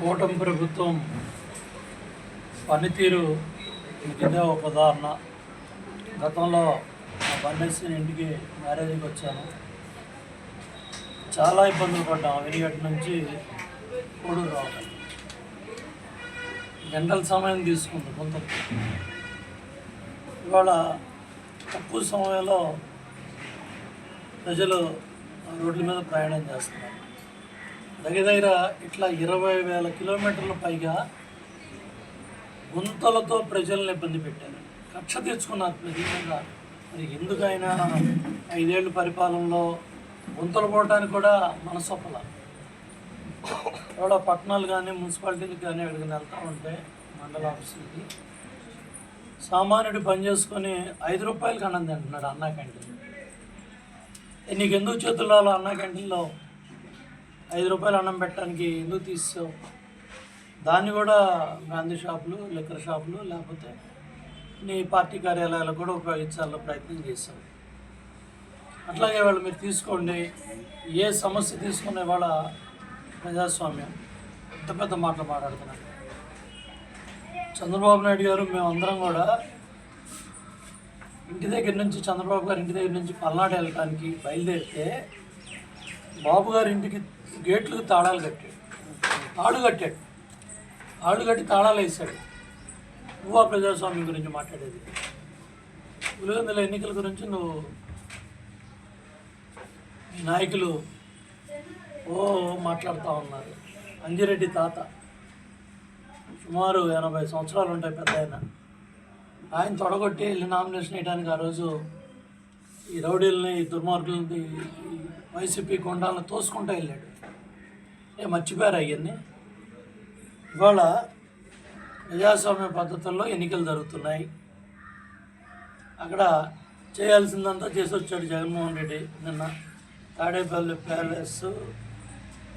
కూటమి ప్రభుత్వం పనితీరు ఇదే ఒక ఉదాహరణ. గతంలో మా బండేసి ఇంటికి మ్యారేజ్కి వచ్చాను. చాలా ఇబ్బందులు పడ్డాం. వెనిగటి నుంచి కోడూరు రావడం గంటల సమయం తీసుకుంది కొంత ఇవాళ తక్కువ సమయంలో ప్రజలు రోడ్ల మీద ప్రయాణం చేస్తున్నారు. దగ్గర దగ్గర ఇట్లా ఇరవై వేల కిలోమీటర్ల పైగా గుంతలతో ప్రజల్ని ఇబ్బంది పెట్టారు. కక్ష తీర్చుకున్నారు ప్రతిగా మరి ఎందుకైనా ఐదేళ్ళు పరిపాలనలో గుంతలు పోవడానికి కూడా మనసొప్పల. ఎవడో పట్టణాలు కానీ మున్సిపాలిటీలకు కానీ అడిగిన వెళ్తూ ఉంటే మండల ఆఫీసులకి సామాన్యుడు పని చేసుకొని ఐదు రూపాయలకి అన్నం తింటున్నాడు అన్నా క్యాంటీన్ నీకు ఎందుకు చేతుల్లో అన్నా క్యాంటీన్లో? ఐదు రూపాయలు అన్నం పెట్టడానికి ఎందుకు తీసావు? దాన్ని కూడా గాంధీ షాపులు లిక్కర్ షాపులు లేకపోతే నీ పార్టీ కార్యాలయాలు కూడా ఉపయోగించాలని ప్రయత్నం చేశావు. అట్లాగే వాళ్ళు మీరు తీసుకోండి. ఏ సమస్య తీసుకునే వాళ్ళ ప్రజాస్వామ్యం? పెద్ద పెద్ద మాటలు మాట్లాడుతున్నారు. చంద్రబాబు నాయుడు గారు మేమందరం కూడా ఇంటి దగ్గర నుంచి చంద్రబాబు గారు ఇంటి దగ్గర నుంచి పల్నాడు వెళ్ళటానికి బయలుదేరితే బాబు గారి ఇంటికి గేట్లకు తాళాలు కట్టాడు. ఆడు కట్టాడు. ఆడు కట్టి తాళాలు వేసాడు నువ్వు ఆ ప్రజాస్వామ్యం గురించి మాట్లాడేది? పులివెందుల ఎన్నికల గురించి నువ్వు మీ నాయకులు ఓ మాట్లాడుతూ ఉన్నారు. అంజిరెడ్డి తాత. సుమారు ఎనభై సంవత్సరాలు ఉంటాయి పెద్ద ఆయన. ఆయన తొడగొట్టి వెళ్ళి నామినేషన్ వేయడానికి ఆ రోజు ఈ రౌడీలని ఈ దుర్మార్గులని వైసీపీ కొండాలను తోసుకుంటూ వెళ్ళాడు. ఏ మర్చిపోయారు అవన్నీ ఇవాళ ప్రజాస్వామ్య పద్ధతుల్లో ఎన్నికలు జరుగుతున్నాయి. అక్కడ చేయాల్సిందంతా చేసి వచ్చాడు జగన్మోహన్ రెడ్డి నిన్న. తాడేపల్లి ప్యాలెస్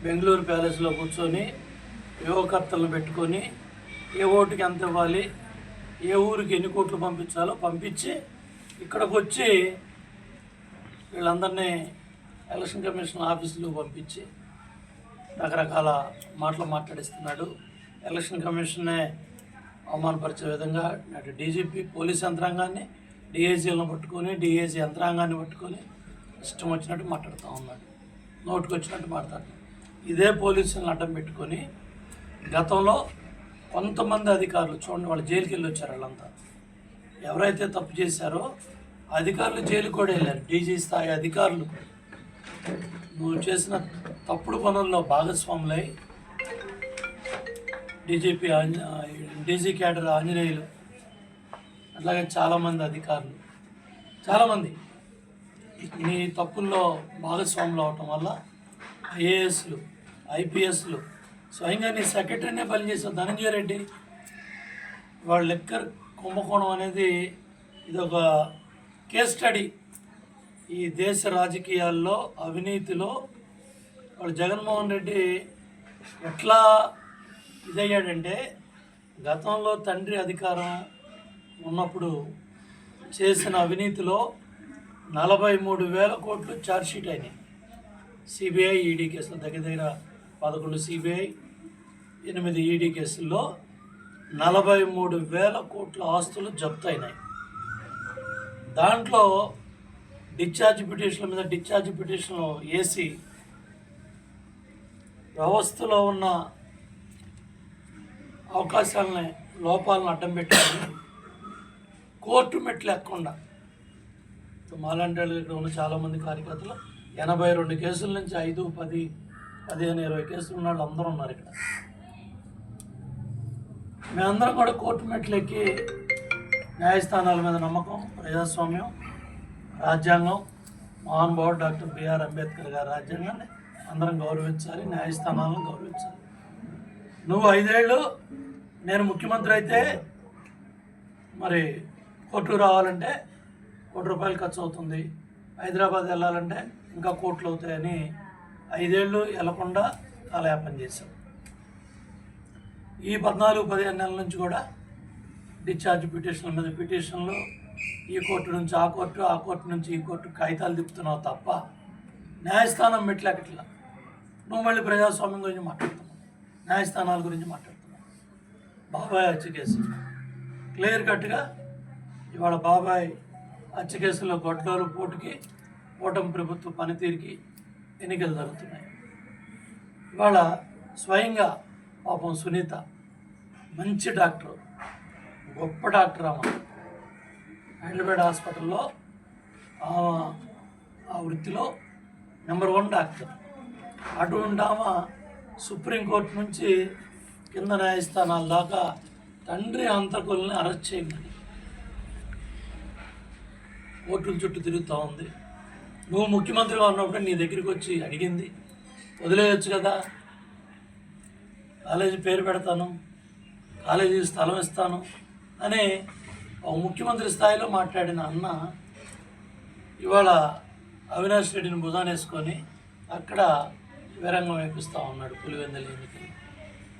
బెంగళూరు ప్యాలెస్లో కూర్చొని యువకర్తలను పెట్టుకొని ఏ ఓటుకి ఎంత ఇవ్వాలి ఏ ఊరికి ఎన్ని కోట్లు పంపించాలో పంపించి ఇక్కడికి వచ్చి వీళ్ళందరినీ ఎలక్షన్ కమిషన్ ఆఫీసులు పంపించి రకరకాల మాటలు మాట్లాడిస్తున్నాడు. ఎలక్షన్ కమిషన్నే అవమానపరిచే విధంగా అటు డీజీపీ పోలీస్ యంత్రాంగాన్ని డిఐజీలను పట్టుకొని డిఐజీ యంత్రాంగాన్ని పట్టుకొని ఇష్టం వచ్చినట్టు మాట్లాడుతూ ఉన్నాడు. నోటుకు వచ్చినట్టు మాట్లాడుతున్నాడు. ఇదే పోలీసులను అడ్డం పెట్టుకొని గతంలో కొంతమంది అధికారులు చూడండి వాళ్ళు జైలుకి వెళ్ళి వచ్చారు వాళ్ళంతా. ఎవరైతే తప్పు చేశారో అధికారులు జైలు కూడా వెళ్ళారు. డీజీ స్థాయి అధికారులు. నువ్వు చేసిన తప్పుడు పనుల్లో భాగస్వాములై డీజీపీ డీజీ క్యాడర్ ఆంజనేయులు. అట్లాగే చాలామంది అధికారులు. చాలామంది. నీ తప్పుల్లో భాగస్వాములు అవటం వల్ల ఐఏఎస్లు ఐపీఎస్లు స్వయంగా నీ సెక్రటరీనే పనిచేసావు ధనంజయ రెడ్డి. వాళ్ళ లెక్కర్ కుంభకోణం అనేది ఇది ఒక కేస్ స్టడీ. ఈ దేశ రాజకీయాల్లో అవినీతిలో వాళ్ళు జగన్మోహన్ రెడ్డి ఎట్లా ఇదయ్యాడంటే గతంలో తండ్రి అధికారం ఉన్నప్పుడు చేసిన అవినీతిలో నలభై మూడు వేల కోట్లు ఛార్జ్షీట్ అయినాయి. సిబిఐ ఈడీ కేసులు దగ్గర దగ్గర పదకొండు సిబిఐ ఎనిమిది ఈడీ కేసుల్లో నలభై మూడు వేల కోట్ల ఆస్తులు జప్తు అయినాయి. దాంట్లో డిశ్చార్జ్ పిటిషన్ల మీద డిశ్చార్జ్ పిటిషన్లు వేసి వ్యవస్థలో ఉన్న అవకాశాలని లోపాలను అడ్డం పెట్టాలి కోర్టు మెట్లు ఎక్కకుండా. మాలాంటి వాళ్ళు ఇక్కడ ఉన్న చాలామంది కార్యకర్తలు ఎనభై రెండు కేసుల నుంచి ఐదు పది పదిహేను ఇరవై కేసులు ఉన్న వాళ్ళు అందరూ ఉన్నారు ఇక్కడ. మేమందరం కూడా కోర్టు మెట్లు ఎక్కి న్యాయస్థానాల మీద నమ్మకం ప్రజాస్వామ్యం రాజ్యాంగం మహానుభావుడు డాక్టర్ బిఆర్ అంబేద్కర్ గారి రాజ్యాంగాన్ని అందరం గౌరవించాలి న్యాయస్థానాలను గౌరవించాలి. నువ్వు ఐదేళ్ళు నేను ముఖ్యమంత్రి అయితే మరి కోర్టు రావాలంటే కోటి రూపాయలు ఖర్చు అవుతుంది. హైదరాబాద్ వెళ్ళాలంటే ఇంకా కోట్లు అవుతాయని ఐదేళ్ళు వెళ్ళకుండా కాలయాపన చేశాం. ఈ పద్నాలుగు పదిహేను నెలల నుంచి కూడా డిశ్చార్జ్ పిటిషన్ల మీద పిటిషన్లు ఈ కోర్టు నుంచి ఆ కోర్టు ఆ కోర్టు నుంచి ఈ కోర్టు కాగితాలు తిప్పుతున్నావు తప్ప న్యాయస్థానం మెట్లెక్కట్లా? నువ్వు మళ్ళీ ప్రజాస్వామ్యం గురించి మాట్లాడుతున్నావు. న్యాయస్థానాల గురించి మాట్లాడుతున్నాం బాబాయ్ హత్య కేసు. క్లియర్ కట్గా ఇవాళ బాబాయ్ హత్య కేసులో గొడ్డోలు పోటుకి ఓటమి ప్రభుత్వ పనితీరుకి ఎన్నికలు జరుగుతున్నాయి. ఇవాళ స్వయంగా పాపం సునీత మంచి డాక్టర్. గొప్ప డాక్టర్ ఆమె. హైదరాబాద్ హాస్పిటల్లో ఆమె ఆ వృత్తిలో నెంబర్ వన్ డాక్టర్. అటువంటి ఆమె సుప్రీంకోర్టు నుంచి కింద న్యాయస్థానాల దాకా తండ్రి అంతకుల్ని అరెస్ట్ చేయమని కోర్టుల చుట్టూ తిరుగుతూ ఉంది. నువ్వు ముఖ్యమంత్రిగా ఉన్నప్పుడు నీ దగ్గరికి వచ్చి అడిగింది. వదిలేయచ్చు కదా. కాలేజీ పేరు పెడతాను. కాలేజీ స్థలం ఇస్తాను. అని ముఖ్యమంత్రి స్థాయిలో మాట్లాడిన అన్న ఇవాళ అవినాష్ రెడ్డిని భుజానేసుకొని అక్కడ విరంగం వేపిస్తూ ఉన్నాడు పులివెందుల ఎన్నికలు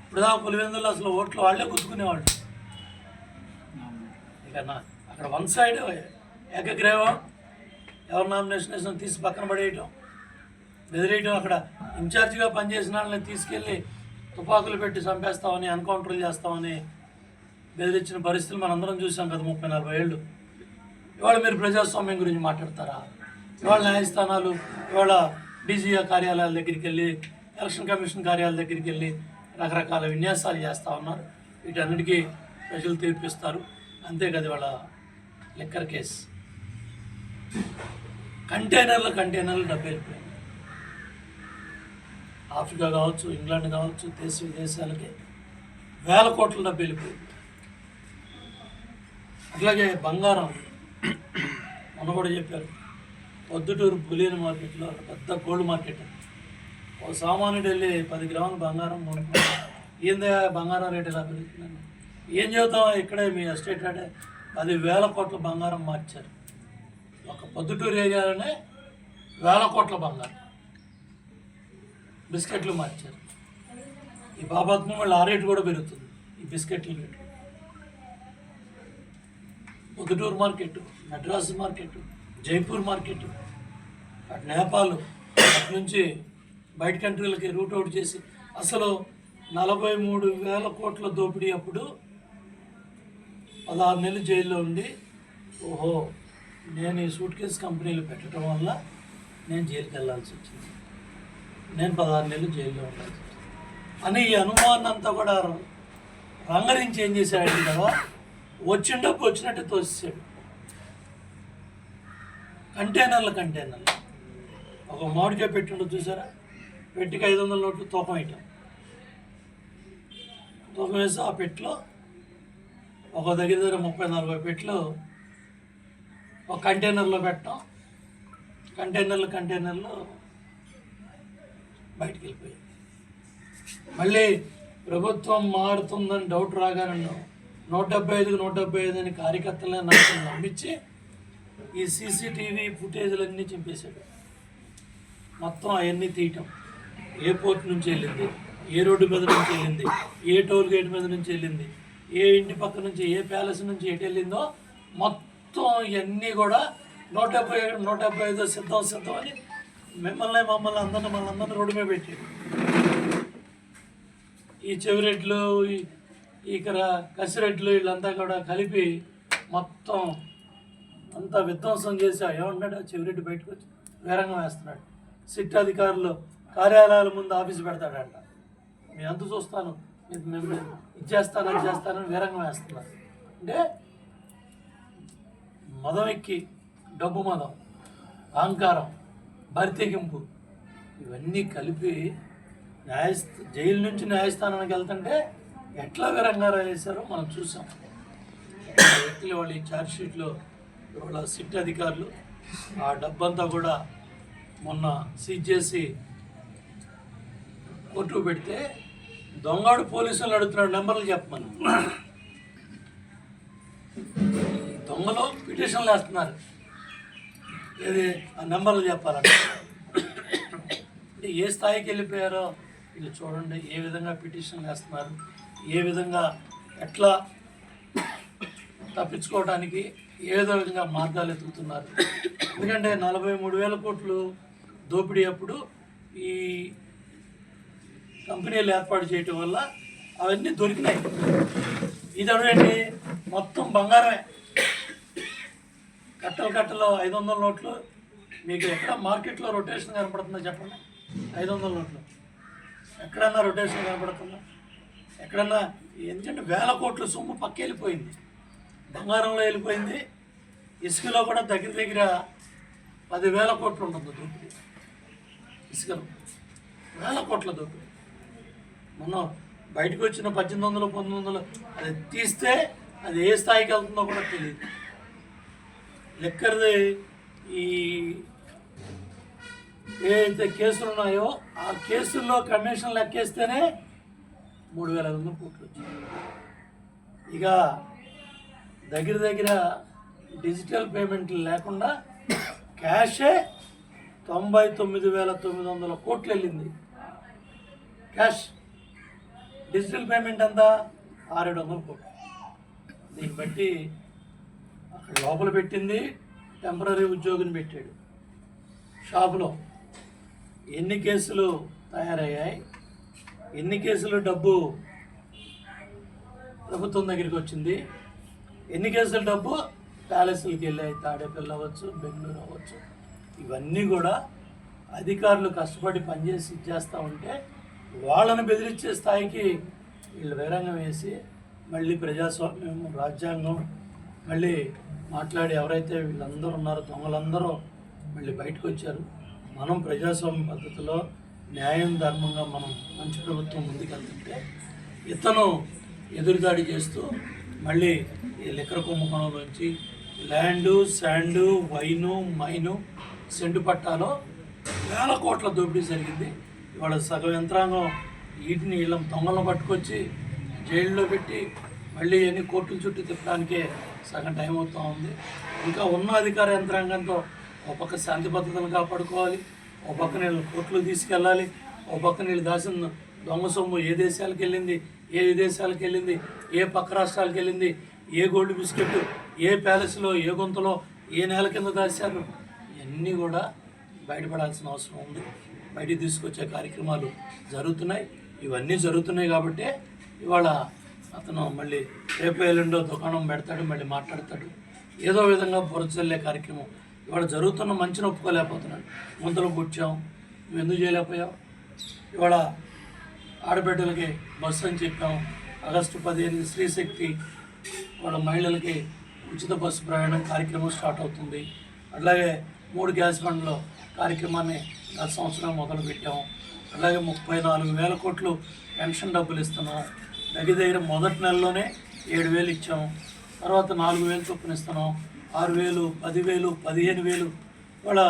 ఇప్పుడు దాకా పులివెందులు అసలు ఓట్లు వాళ్ళే గుర్తుకునేవాళ్ళు ఇక అక్కడ వన్ సైడ్ ఏకగ్రీవం ఎవరి నామినేషన్ వేసిన తీసి పక్కన పడేయటం బెదిరేయటం అక్కడ ఇన్ఛార్జిగా పనిచేసిన వాళ్ళని తీసుకెళ్ళి తుపాకులు పెట్టి చంపేస్తామని ఎన్కౌంటర్లు చేస్తామని బెదిరించిన పరిస్థితులు మనందరం చూసాం కదా ముప్పై నలభై ఏళ్ళు. ఇవాళ మీరు ప్రజాస్వామ్యం గురించి మాట్లాడతారా? ఇవాళ న్యాయస్థానాలు ఇవాళ డీజీఏ కార్యాలయాల దగ్గరికి వెళ్ళి ఎలక్షన్ కమిషన్ కార్యాలయాల దగ్గరికి వెళ్ళి రకరకాల విన్యాసాలు చేస్తూ ఉన్నారు. వీటన్నిటికీ ప్రజలు తీర్పిస్తారు. అంతే కదా ఇవాళ లిక్కర్ కేసు. కంటైనర్లు కంటైనర్లు డబ్బు వెళ్ళిపోయింది ఆఫ్రికా కావచ్చు ఇంగ్లాండ్ కావచ్చు దేశ విదేశాలకి వేల కోట్ల డబ్బు వెళ్ళిపోయింది అట్లాగే బంగారం మొన్న కూడా చెప్పారు. పొద్దుటూరు బులియన్ మార్కెట్లో పెద్ద గోల్డ్ మార్కెట్ ఓ సామాన్యుడు వెళ్ళి పది గ్రాముల బంగారం కొనుక్కున్నాడు. ఏందే బంగారం రేట్ ఎలా పెరుగుతుందని? ఏం చెబుతాం? ఇక్కడే మీ ఎస్టేట్ అంటే పది వేల కోట్ల బంగారం మార్చారు. ఒక పొద్దుటూరు ఏరియాలోనే వేల కోట్ల బంగారం బిస్కెట్లు మార్చారు. ఈ బాబాత్మ వాళ్ళు ఆ రేటు కూడా పెరుగుతుంది. ఈ బిస్కెట్ల rate. Proddatur market Madras market Jaipur market అటు నేపాల్ అటు నుంచి బయట కంట్రీలకి రూట్ అవుట్ చేసి అసలు నలభై మూడు వేల కోట్ల దోపిడీ అప్పుడు పదహారు నెలలు జైల్లో ఉండి ఓహో నేను ఈ సూట్ కేసు కంపెనీలు పెట్టడం వల్ల నేను జైలుకి వెళ్ళాల్సి వచ్చింది. నేను పదహారు నెలలు జైల్లో ఉండాల్సి వచ్చింది. అని ఈ అనుమానం అంతా కూడా రంగరించి ఏం చేశాడు కదా వచ్చిన డబ్బు వచ్చినట్టు తోసేసాడు కంటైనర్లు కంటైనర్లు. ఒక మామిడికాయ పెట్టిండు చూసారా? పెట్టికి ఐదు వందల నోట్లు తూకం వేయటం తూకం వేసి ఆ పెట్టిలో ఒక దగ్గర దగ్గర ముప్పై నలభై పెట్లు ఒక కంటైనర్లో పెట్టాం. కంటైనర్లు కంటైనర్లు బయటికి వెళ్ళిపోయాయి. మళ్ళీ ప్రభుత్వం మారుతుందని డౌట్ రాగానే నూట డెబ్బై ఐదుకు నూట డెబ్బై ఐదు అని కార్యకర్తలని నాకు నమ్మించి ఈ సీసీటీవీ ఫుటేజ్లన్నీ చింపేశాడు. మొత్తం అవన్నీ తీయటం. ఏ పోర్ట్ నుంచి వెళ్ళింది ఏ రోడ్డు మీద నుంచి వెళ్ళింది ఏ టోల్ గేట్ మీద నుంచి వెళ్ళింది ఏ ఇంటి పక్క నుంచి ఏ ప్యాలెస్ నుంచి ఎటు వెళ్ళిందో మొత్తం ఇవన్నీ కూడా నూట డెబ్బై నూట డెబ్బై ఐదు సిద్ధం సిద్ధం అని మిమ్మల్ని మమ్మల్ని అందరిని మనందరినీ రోడ్డు మీద పెట్టాడు. ఈ చెవిరెడ్లు ఈ- ఇక్కడ కసిరెడ్లు వీళ్ళంతా కూడా కలిపి మొత్తం అంతా విధ్వంసం చేసి ఏమన్నాడు ఆ చెవిరెడ్డి బయటకు వచ్చి వేరంగం వేస్తున్నాడు. సిట్ అధికారులు కార్యాలయాల ముందు ఆఫీసు పెడతాడంట. మీ అంత చూస్తాను. ఇది మేము ఇచ్చేస్తాను అది చేస్తానని వేరంగం వేస్తున్నారు. అంటే మదం ఎక్కి డబ్బు మదం అహంకారం భర్తీకింపు ఇవన్నీ కలిపి న్యాయస్థ జైలు నుంచి న్యాయస్థానానికి వెళ్తుంటే ఎట్లా రంగారా వేశారో మనం చూసాం. వ్యక్తులు వాళ్ళ ఈ ఛార్జ్ షీట్లో వాళ్ళ సిట్ అధికారులు ఆ డబ్బంతా కూడా మొన్న సీజ్ చేసి కోర్టు పెడితే దొంగడు పోలీసులు అడుగుతున్నాడు నెంబర్లు చెప్పమని. దొంగలో పిటిషన్లు వేస్తున్నారు. ఏది? ఆ నెంబర్లు చెప్పాలంటే. ఏ స్థాయికి వెళ్ళిపోయారో వీళ్ళు చూడండి ఏ విధంగా పిటిషన్లు వేస్తున్నారు ఏ విధంగా ఎట్లా తప్పించుకోవడానికి ఏ విధంగా మార్గాలు ఎదుగుతున్నారు? ఎందుకంటే నలభై మూడు వేల కోట్లు దోపిడీ అప్పుడు ఈ కంపెనీలు ఏర్పాటు చేయటం వల్ల అవన్నీ దొరికినాయి. ఇది అడగండి మొత్తం బంగారమే. కట్టలు కట్టలు ఐదు వందల నోట్లు. మీకు ఎక్కడ మార్కెట్లో రొటేషన్ కనపడుతుందో చెప్పండి. ఐదు వందల నోట్లు. ఎక్కడన్నా రొటేషన్ కనపడుతుందా? ఎక్కడన్నా ఎందుకంటే వేల కోట్ల సొమ్ము పక్క వెళ్ళిపోయింది బంగారంలో వెళ్ళిపోయింది. ఇసుకలో కూడా దగ్గర దగ్గర పదివేల కోట్లు ఉంటుంది దోపిడీ ఇసుకలో వేల కోట్ల దోపిడీ మొన్న బయటకు వచ్చిన పద్దెనిమిది వందలు పంతొమ్మిది వందలు అది తీస్తే అది ఏ స్థాయికి వెళ్తుందో కూడా తెలియదు. లెక్కర్ది ఈ ఏదైతే కేసులు ఉన్నాయో ఆ కేసుల్లో కమిషన్ లెక్కేస్తేనే మూడు వేల ఐదు వందల కోట్లు వచ్చాయి ఇక దగ్గర దగ్గర డిజిటల్ పేమెంట్లు లేకుండా క్యాషే తొంభై తొమ్మిది వేల తొమ్మిది వందల కోట్లు వెళ్ళింది. క్యాష్. డిజిటల్ పేమెంట్ ఎంత? ఆరేడు వందల కోట్లు. దీన్ని బట్టి అక్కడ లోపల పెట్టింది టెంపరీ ఉద్యోగిని పెట్టాడు. షాపులో ఎన్ని కేసులు తయారయ్యాయి? ఎన్ని కేసులు డబ్బు ప్రభుత్వం దగ్గరికి వచ్చింది? ఎన్ని కేసుల డబ్బు? ప్యాలెస్లకి వెళ్ళాయి తాడేపల్లి అవ్వచ్చు బెంగళూరు అవ్వచ్చు. ఇవన్నీ కూడా అధికారులు కష్టపడి పనిచేసి ఇచ్చేస్తూ ఉంటే వాళ్ళని బెదిరించే స్థాయికి వీళ్ళు వేరంగం వేసి మళ్ళీ ప్రజాస్వామ్యం రాజ్యాంగం మళ్ళీ మాట్లాడి ఎవరైతే వీళ్ళందరూ ఉన్నారో దొంగలందరూ మళ్ళీ బయటకు వచ్చారు. మనం ప్రజాస్వామ్య పద్ధతిలో న్యాయం ధర్మంగా మనం మంచి ప్రభుత్వం ముందుకెళ్తుంటే ఇతను ఎదురుదాడి చేస్తూ మళ్ళీ ఈ లిక్కర కుంభకోణంలోంచి land sand wine mine cent పట్టాలో వేల కోట్ల దోపిడీ జరిగింది. ఇవాళ సగం యంత్రాంగం వీటిని వీళ్ళ దొంగలను పట్టుకొచ్చి జైల్లో పెట్టి మళ్ళీ ఎన్ని కోర్టుల చుట్టూ తిప్పడానికే సగం టైం అవుతూ ఉంది. ఇంకా ఉన్న అధికార యంత్రాంగంతో ఒక పక్క శాంతి భద్రతను కాపాడుకోవాలి. ఒక పక్క నీళ్ళు కోట్లు తీసుకెళ్ళాలి. ఒక పక్క నీళ్ళు దాచిన దొంగ సొమ్ము ఏ దేశాలకు వెళ్ళింది ఏ విదేశాలకు వెళ్ళింది ఏ పక్క రాష్ట్రాలకు వెళ్ళింది ఏ గోల్డ్ బిస్కెట్ ఏ ప్యాలెస్లో ఏ గుంతలో ఏ నేల కింద దాచారు. ఇవన్నీ కూడా బయటపడాల్సిన అవసరం ఉంది. బయటికి తీసుకొచ్చే కార్యక్రమాలు జరుగుతున్నాయి. ఇవన్నీ జరుగుతున్నాయి కాబట్టి ఇవాళ అతను మళ్ళీ రేపు ఎల్లుండో దుకాణం పెడతాడు మళ్ళీ మాట్లాడతాడు. ఏదో విధంగా బురచల్లే కార్యక్రమం. ఇవాళ జరుగుతున్న మంచిని ఒప్పుకోలేకపోతున్నాడు. ముందలు కూర్చాం నువ్వు ఎందుకు చేయలేకపోయావు? ఇవాళ ఆడబిడ్డలకి బస్సు అని చెప్పాం. ఆగస్టు పదిహేను స్త్రీశక్తి వాళ్ళ మహిళలకి ఉచిత బస్సు ప్రయాణం కార్యక్రమం స్టార్ట్ అవుతుంది. అలాగే మూడు గ్యాస్ బండ్ల కార్యక్రమాన్ని గత సంవత్సరం మొదలు పెట్టాము అలాగే ముప్పై నాలుగు వేల కోట్లు పెన్షన్ డబ్బులు ఇస్తున్నాం. దగ్గర దగ్గర మొదటి నెలలోనే ఏడు వేలు ఇచ్చాము తర్వాత నాలుగు వేలు చొప్పున ఇస్తున్నాం. ఆరు వేలు పదివేలు పదిహేను వేలు వాళ్ళ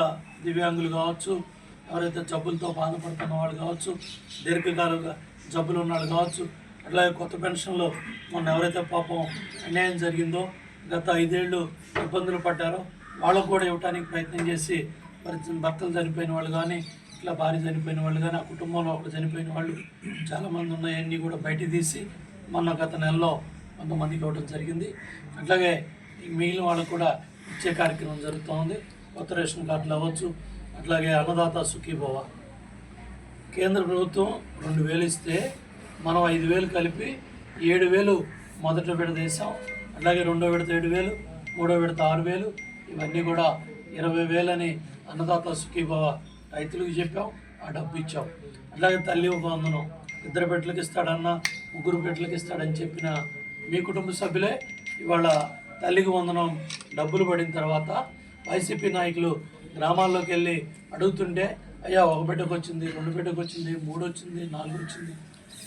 దివ్యాంగులు కావచ్చు ఎవరైతే జబ్బులతో బాధపడుతున్న వాళ్ళు కావచ్చు దీర్ఘకాలంగా జబ్బులు ఉన్నవాళ్ళు కావచ్చు అట్లాగే కొత్త పెన్షన్లో మొన్న ఎవరైతే పాపం అన్యాయం జరిగిందో గత ఐదేళ్ళు ఇబ్బందులు పడ్డారో వాళ్ళకు కూడా ఇవ్వడానికి ప్రయత్నం చేసి మరి భర్తలు చనిపోయిన వాళ్ళు కానీ ఇట్లా భార్య చనిపోయిన వాళ్ళు కానీ ఆ కుటుంబంలో ఒకటి చనిపోయిన వాళ్ళు చాలామంది ఉన్నాయన్నీ కూడా బయట తీసి మొన్న గత నెలలో కొంతమందికి ఇవ్వడం జరిగింది. అట్లాగే మిగిలిన వాళ్ళకు కూడా ఇచ్చే కార్యక్రమం జరుగుతోంది. కొత్త రేషన్ కార్డులు అవ్వచ్చు అట్లాగే అన్నదాత సుఖీభవ. కేంద్ర ప్రభుత్వం రెండు వేలు ఇస్తే మనం ఐదు వేలు కలిపి ఏడు వేలు మొదట విడత వేసాం. అలాగే రెండో విడత ఏడు వేలు మూడో విడత ఆరు వేలు ఇవన్నీ కూడా ఇరవై వేలని అన్నదాత సుఖీభవ రైతులకు చెప్పాం ఆ డబ్బు ఇచ్చాం. అలాగే తల్లి వందనం ఇద్దరు బిడ్డలకు ఇస్తాడన్నా ముగ్గురు బిడ్డలకు ఇస్తాడని చెప్పిన మీ కుటుంబ సభ్యులే ఇవాళ తల్లికి వందనం డబ్బులు పడిన తర్వాత వైసీపీ నాయకులు గ్రామాల్లోకి వెళ్ళి అడుగుతుంటే అయ్యా ఒక బిడ్డకు వచ్చింది రెండు బిడ్డకు వచ్చింది మూడు వచ్చింది నాలుగు వచ్చింది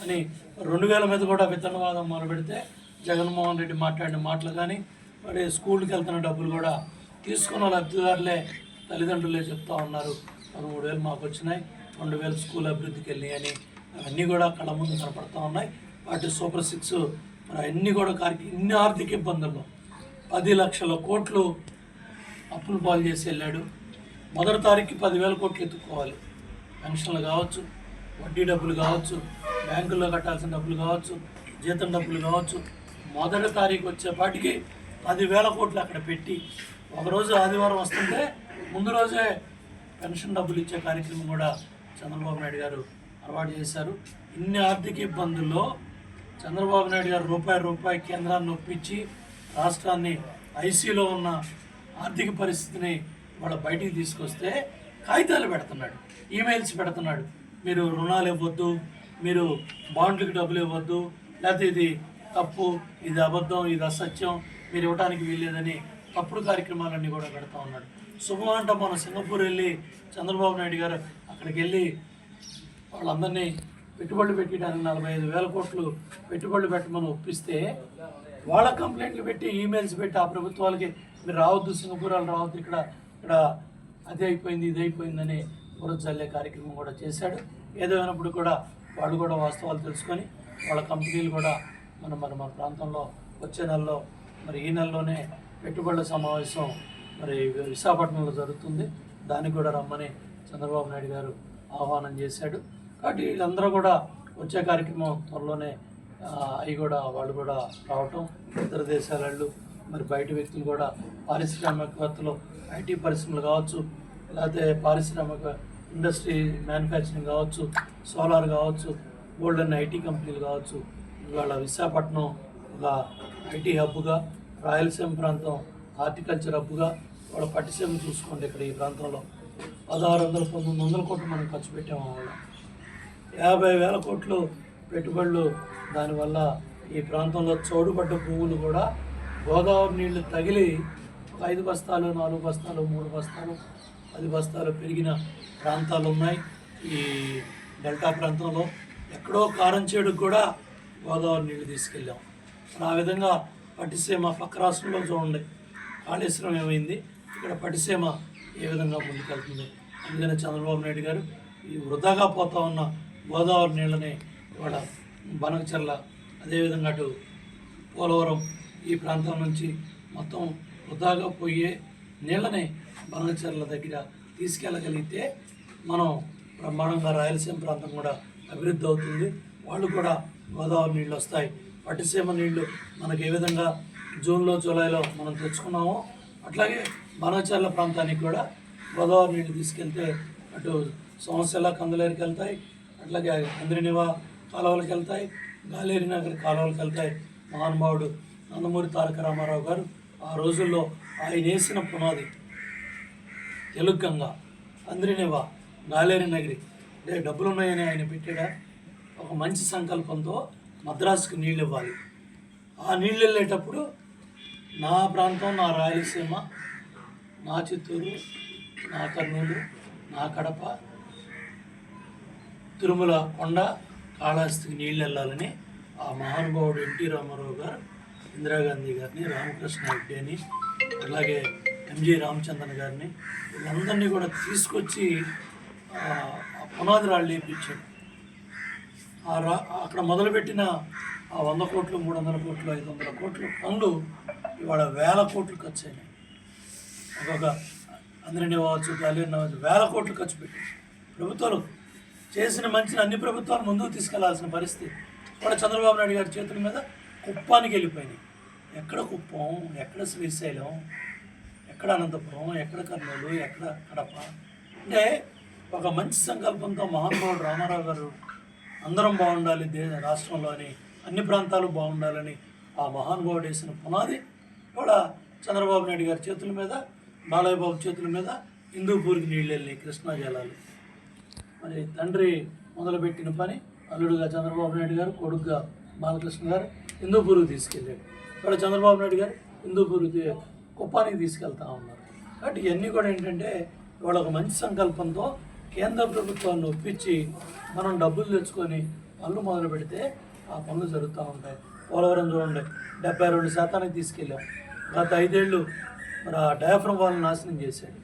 అని రెండు వేల మీద కూడా విత్తనవాదం మొదలు పెడితే జగన్మోహన్ రెడ్డి మాట్లాడిన మాటలు కానీ మరి స్కూల్కి వెళ్తున్న డబ్బులు కూడా తీసుకున్న లబ్ధిదారులే తల్లిదండ్రులే చెప్తా ఉన్నారు. మూడు వేలు మాకు వచ్చినాయి రెండు వేలు స్కూల్ అభివృద్ధికి వెళ్ళినాయి అని అవన్నీ కూడా కళ్ళ ముందు కనపడుతూ ఉన్నాయి. వాటి సూపర్ సిక్స్ మరి అన్నీ కూడా కార్కి ఇన్ని ఆర్థిక ఇబ్బందుల్లో పది లక్షల కోట్లు అప్పులు పాలు చేసి వెళ్ళాడు. మొదటి తారీఖుకి పదివేల కోట్లు ఎత్తుక్కోవాలి పెన్షన్లు కావచ్చు వడ్డీ డబ్బులు కావచ్చు బ్యాంకుల్లో కట్టాల్సిన డబ్బులు కావచ్చు జీతం డబ్బులు కావచ్చు. మొదటి తారీఖు వచ్చేపాటికి పదివేల కోట్లు అక్కడ పెట్టి ఒకరోజు ఆదివారం వస్తుంటే ముందు రోజే పెన్షన్ డబ్బులు ఇచ్చే కార్యక్రమం కూడా చంద్రబాబు నాయుడు గారు అలవాటు చేశారు. ఇన్ని ఆర్థిక ఇబ్బందుల్లో చంద్రబాబు నాయుడు గారు రూపాయి రూపాయి కేంద్రాన్ని ఒప్పించి రాష్ట్రాన్ని ఐసీలో ఉన్న ఆర్థిక పరిస్థితిని వాళ్ళ బయటికి తీసుకొస్తే కాగితాలు పెడుతున్నాడు ఈమెయిల్స్ పెడుతున్నాడు. మీరు రుణాలు ఇవ్వద్దు మీరు బాండ్లకు డబ్బులు ఇవ్వద్దు లేకపోతే ఇది తప్పు ఇది అబద్ధం ఇది అసత్యం మీరు ఇవ్వడానికి వీల్లేదని తప్పుడు కార్యక్రమాలన్నీ కూడా పెడతా ఉన్నాడు. శుభం అంట మన సింగపూర్ వెళ్ళి చంద్రబాబు నాయుడు గారు అక్కడికి వెళ్ళి వాళ్ళందరినీ పెట్టుబడులు పెట్టడానికి నలభై ఐదు వేల కోట్లు పెట్టుబడులు పెట్టమని ఒప్పిస్తే వాళ్ళ కంప్లైంట్లు పెట్టి ఈమెయిల్స్ పెట్టి ఆ ప్రభుత్వాలకి మీరు రావద్దు సింగపూర్ వాళ్ళు రావద్దు ఇక్కడ ఇక్కడ అది అయిపోయింది ఇది అయిపోయిందని బురద కార్యక్రమం కూడా చేశాడు. ఏదైనప్పుడు కూడా వాళ్ళు కూడా వాస్తవాలు తెలుసుకొని వాళ్ళ కంపెనీలు కూడా మన మన మన ప్రాంతంలో వచ్చే నెలలో మరి ఈ నెలలోనే పెట్టుబడుల సమావేశం మరి విశాఖపట్నంలో జరుగుతుంది. దానికి కూడా రమ్మని చంద్రబాబు నాయుడు గారు ఆహ్వానం చేశాడు. కాబట్టి వీళ్ళందరూ కూడా వచ్చే కార్యక్రమం త్వరలోనే అవి కూడా వాళ్ళు కూడా రావటం ఇతర దేశాల వాళ్ళు మరి బయట వ్యక్తులు కూడా పారిశ్రామికవేత్తలు ఐటీ పరిశ్రమలు కావచ్చు లేకపోతే పారిశ్రామిక ఇండస్ట్రీ మ్యానుఫ్యాక్చరింగ్ కావచ్చు సోలార్ కావచ్చు గోల్డెన్ ఐటీ కంపెనీలు కావచ్చు ఇవాళ విశాఖపట్నం ఒక ఐటీ హబ్గా రాయలసీమ ప్రాంతం హార్టికల్చర్ హబ్గా వాళ్ళ పట్టిసీమ చూసుకోండి ఇక్కడ ఈ ప్రాంతంలో. పదహారు వందల పంతొమ్మిది వందల కోట్లు మనం ఖర్చు పెట్టాము వాళ్ళు. యాభై వేల కోట్లు పెట్టుబడులు దానివల్ల ఈ ప్రాంతంలో చౌడుపడ్డ పువ్వులు కూడా గోదావరి నీళ్ళు తగిలి ఒక ఐదు బస్తాలు నాలుగు బస్తాలు మూడు బస్తాలు పది బస్తాలు పెరిగిన ప్రాంతాలు ఉన్నాయి. ఈ డెల్టా ప్రాంతంలో ఎక్కడో కారం చేడుకు కూడా గోదావరి నీళ్ళు తీసుకెళ్ళాం. ఆ విధంగా పట్టిసీమ పక్క రాష్ట్రంలో చూడండి కాళేశ్వరం ఏమైంది ఇక్కడ పట్టిసీమ ఏ విధంగా ముందుకెళ్తుంది? అందుకని చంద్రబాబు నాయుడు గారు ఈ వృధాగా పోతా ఉన్న గోదావరి నీళ్ళని ఇవాళ బనకచర్ల అదేవిధంగా అటు పోలవరం ఈ ప్రాంతం నుంచి మొత్తం వృధాగా పోయే నీళ్ళని బనకచర్ల దగ్గర తీసుకెళ్ళగలిగితే మనం బ్రహ్మాండంగా రాయలసీమ ప్రాంతం కూడా అభివృద్ధి అవుతుంది. వాళ్ళు కూడా గోదావరి నీళ్ళు వస్తాయి. పట్టిసీమ నీళ్ళు మనకు ఏ విధంగా జూన్లో జూలైలో మనం తెచ్చుకున్నామో అట్లాగే బనచర్ల ప్రాంతానికి కూడా గోదావరి నీళ్ళు తీసుకెళ్తే అటు సమస్యలా కందులేరికి వెళ్తాయి. అట్లాగే అందరినివా కాలువలకు వెళ్తాయి. గాలేరి నగర్ కాలువలకు వెళ్తాయి. మహానుభావుడు నందమూరి తారక రామారావు గారు ఆ రోజుల్లో ఆయన వేసిన పునాది తెలుగు గంగ అందరినివా గాలేరి నగరి. అంటే డబ్బులు ఉన్నాయని ఆయన పెట్టాడా? ఒక మంచి సంకల్పంతో మద్రాసుకు నీళ్ళు ఇవ్వాలి. ఆ నీళ్ళు వెళ్ళేటప్పుడు నా ప్రాంతం నా రాయలసీమ నా చిత్తూరు నా కర్నూలు నా కడప తిరుమల కొండ కాళహస్తికి నీళ్ళు వెళ్ళాలని ఆ మహానుభావుడు ఎన్టీ రామారావు గారు ఇందిరాగాంధీ గారిని రామకృష్ణ రెడ్డిని అలాగే ఎంజి రామచంద్రన్ గారిని వీళ్ళందరినీ కూడా తీసుకొచ్చి పునాది రాళ్ళు వేయించాడు ఆ రా అక్కడ మొదలుపెట్టిన ఆ వంద కోట్లు మూడు వందల కోట్లు ఐదు వందల కోట్లు పనులు ఇవాళ వేల కోట్లు ఖర్చు అయినాయి ఒక్కొక్క అందరినీ కావచ్చు గాలి వేల కోట్లు ఖర్చు పెట్టి ప్రభుత్వాలు చేసిన మంచిని అన్ని ప్రభుత్వాలు ముందుకు తీసుకెళ్ళాల్సిన పరిస్థితి. కూడా చంద్రబాబు నాయుడు గారి చేతుల మీద కుప్పానికి వెళ్ళిపోయినాయి. ఎక్కడ కుప్పం ఎక్కడ శ్రీశైలం ఎక్కడ అనంతపురం ఎక్కడ కర్నూలు ఎక్కడ కడప? అంటే ఒక మంచి సంకల్పంతో మహానుభావుడు రామారావు గారు అందరం బాగుండాలి దే రాష్ట్రంలోని అన్ని ప్రాంతాలు బాగుండాలని ఆ మహానుభావుడు వేసిన పునాది కూడా చంద్రబాబు నాయుడు గారి చేతుల మీద బాలయ్య బాబు చేతుల మీద హిందూపూర్కి నీళ్ళు వెళ్ళి కృష్ణా జలాలు. మరి తండ్రి మొదలుపెట్టిన పని అల్లుడుగా చంద్రబాబు నాయుడు గారు కొడుకుగా బాలకృష్ణ గారు హిందూపూర్కి తీసుకెళ్ళాడు. ఇక్కడ చంద్రబాబు నాయుడు గారు హిందూపూర్కి కుప్పానికి తీసుకెళ్తా ఉన్నారు. కాబట్టి ఇవన్నీ కూడా ఏంటంటే ఇవాళ ఒక మంచి సంకల్పంతో కేంద్ర ప్రభుత్వాన్ని ఒప్పించి మనం డబ్బులు తెచ్చుకొని పనులు మొదలు పెడితే ఆ పనులు జరుగుతూ ఉంటాయి. పోలవరం చూడండి డెబ్బై రెండు శాతానికి తీసుకెళ్ళాం. గత ఐదేళ్ళు మరి ఆ డయాఫ్రమ్ వాళ్ళని నాశనం చేశాడు.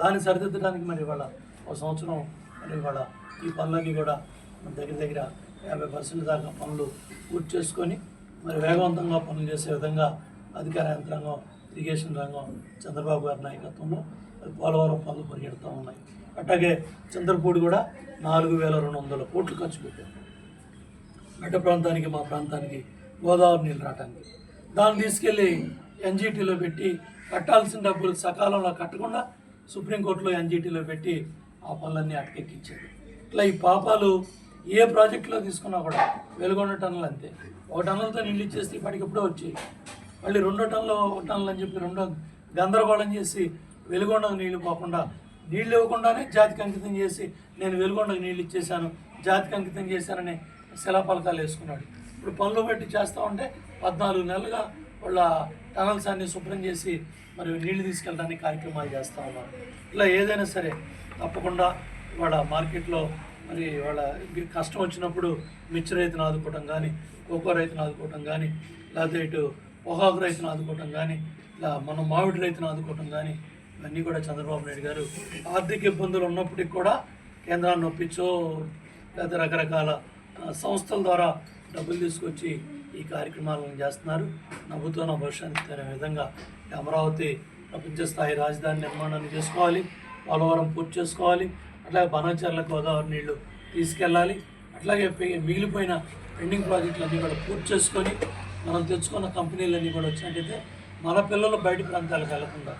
దాన్ని సరిదిద్దడానికి మరి ఇవాళ ఒక సంవత్సరం మరి ఇవాళ ఈ పనులన్నీ కూడా మన దగ్గర దగ్గర యాభై పర్సెంట్ దాకా పనులు పూర్తి చేసుకొని మరి వేగవంతంగా పనులు చేసే విధంగా అధికార యంత్రాంగం ఇరిగేషన్ రంగం చంద్రబాబు గారి నాయకత్వంలో మరి పోలవరం పనులు పరిగెడుతూ ఉన్నాయి. అట్లాగే చంద్రపూడి కూడా నాలుగు వేల రెండు వందల కోట్లు ఖర్చు పెట్టారు. మెట్ట ప్రాంతానికి మా ప్రాంతానికి గోదావరి నీళ్ళు రావడానికి దాన్ని తీసుకెళ్ళి ఎన్జీటీలో పెట్టి కట్టాల్సిన డబ్బులు సకాలంలో కట్టకుండా సుప్రీంకోర్టులో ఎన్జీటీలో పెట్టి ఆ అటకెక్కించాడు. ఇట్లా ఈ పాపాలు ఏ ప్రాజెక్టులో తీసుకున్నా కూడా వెలుగొండ టన్నులు అంతే. ఒక టన్నులతో నీళ్ళు ఇచ్చేస్తే ఇప్పటికి ఎప్పుడో వచ్చాయి మళ్ళీ రెండో టన్నులు ఒక టన్నులు అని చెప్పి రెండో గందరగోళం చేసి వెలుగొండకు నీళ్ళు పోకుండా నీళ్ళు ఇవ్వకుండానే జాతికి అంకితం చేసి నేను వెలుగొండకు నీళ్ళు ఇచ్చేసాను జాతికి అంకితం చేశానని శిలాఫలకాలు వేసుకున్నాడు. ఇప్పుడు పనులు పెట్టి చేస్తూ ఉంటే పద్నాలుగు నెలలుగా వాళ్ళ టనల్స్ అన్ని శుభ్రం చేసి మరి నీళ్ళు తీసుకెళ్ళడానికి కార్యక్రమాలు చేస్తూ ఉన్నారు. ఇలా ఏదైనా సరే తప్పకుండా వాళ్ళ మార్కెట్లో మరి వాళ్ళ కష్టం వచ్చినప్పుడు మిర్చి రైతును ఆదుకోవటం కానీ కోకో రైతును ఆదుకోవటం కానీ లేకపోతే ఇటు పొగాకు రైతును ఆదుకోవటం కానీ ఇలా మన మామిడి రైతును ఆదుకోవటం కానీ ఇవన్నీ కూడా చంద్రబాబు నాయుడు గారు ఆర్థిక ఇబ్బందులు ఉన్నప్పటికీ కూడా కేంద్రాన్ని ఒప్పించో లేదా రకరకాల సంస్థల ద్వారా డబ్బులు తీసుకొచ్చి ఈ కార్యక్రమాలను చేస్తున్నారు. నవ్వుతో నా భవిష్యత్తు విధంగా అమరావతి ప్రపంచ స్థాయి రాజధాని నిర్మాణాన్ని చేసుకోవాలి. పోలవరం పూర్తి చేసుకోవాలి. అట్లాగే బనాచర్ల గోదావరి నీళ్ళు తీసుకెళ్ళాలి. అట్లాగే మిగిలిపోయిన పెండింగ్ ప్రాజెక్టులన్నీ కూడా పూర్తి చేసుకొని మనం తెచ్చుకున్న కంపెనీలన్నీ కూడా వచ్చినట్టయితే మన పిల్లలు బయట ప్రాంతాలకు వెళ్ళకుండా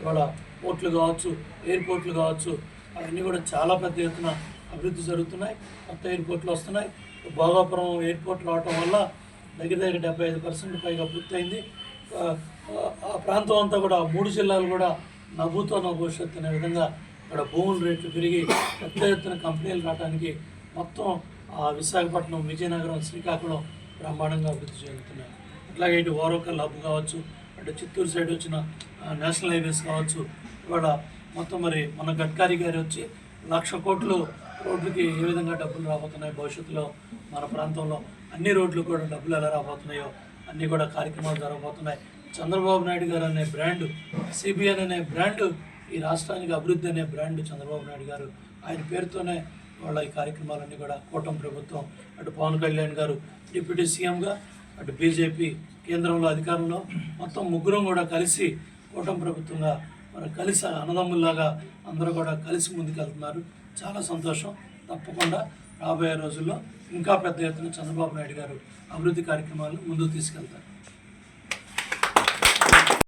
ఇవాళ పోర్ట్లు కావచ్చు ఎయిర్పోర్ట్లు కావచ్చు అవన్నీ కూడా చాలా పెద్ద ఎత్తున అభివృద్ధి జరుగుతున్నాయి. కొత్త ఎయిర్పోర్ట్లు వస్తున్నాయి. భోగాపురం ఎయిర్పోర్ట్ రావటం వల్ల దగ్గర దగ్గర డెబ్బై ఐదు పర్సెంట్ పైగా పూర్తయింది. ఆ, ఆ ప్రాంతం అంతా కూడా మూడు జిల్లాలు కూడా నవ్వుతో నా భవిష్యత్తు అనే విధంగా ఇక్కడ భూముల రేట్లు పెరిగి పెద్ద ఎత్తున కంపెనీలు రావడానికి మొత్తం ఆ విశాఖపట్నం విజయనగరం శ్రీకాకుళం బ్రహ్మాండంగా అభివృద్ధి చెందుతున్నాయి. అట్లాగే ఇటు ఓరోకల్ హబ్ కావచ్చు అంటే చిత్తూరు సైడ్ వచ్చిన నేషనల్ హైవేస్ కావచ్చు ఇవాళ మొత్తం మరి మన గడ్కారీ గారు వచ్చి లక్ష కోట్లు రోడ్లకి ఏ విధంగా డబ్బులు రాబోతున్నాయి భవిష్యత్తులో మన ప్రాంతంలో? అన్ని రోడ్లు కూడా డబ్బులు ఎలా రాబోతున్నాయో అన్నీ కూడా కార్యక్రమాలు జరగబోతున్నాయి. చంద్రబాబు నాయుడు గారు అనే బ్రాండ్ సిబిఎన్ అనే బ్రాండ్ ఈ రాష్ట్రానికి అభివృద్ధి అనే బ్రాండ్ చంద్రబాబు నాయుడు గారు. ఆయన పేరుతోనే వాళ్ళ ఈ కార్యక్రమాలన్నీ కూడా కూటమి ప్రభుత్వం అటు పవన్ కళ్యాణ్ గారు డిప్యూటీ సీఎంగా అటు బీజేపీ కేంద్రంలో అధికారంలో మొత్తం ముగ్గురం కూడా కలిసి కూటమి ప్రభుత్వంగా మరి కలిసి అన్నదమ్ముల్లాగా అందరూ కూడా కలిసి ముందుకెళ్తున్నారు. చాలా సంతోషం. తప్పకుండా రాబోయే రోజుల్లో ఇంకా పెద్ద ఎత్తున చంద్రబాబు నాయుడు గారు అభివృద్ధి కార్యక్రమాలను ముందుకు తీసుకెళ్తారు.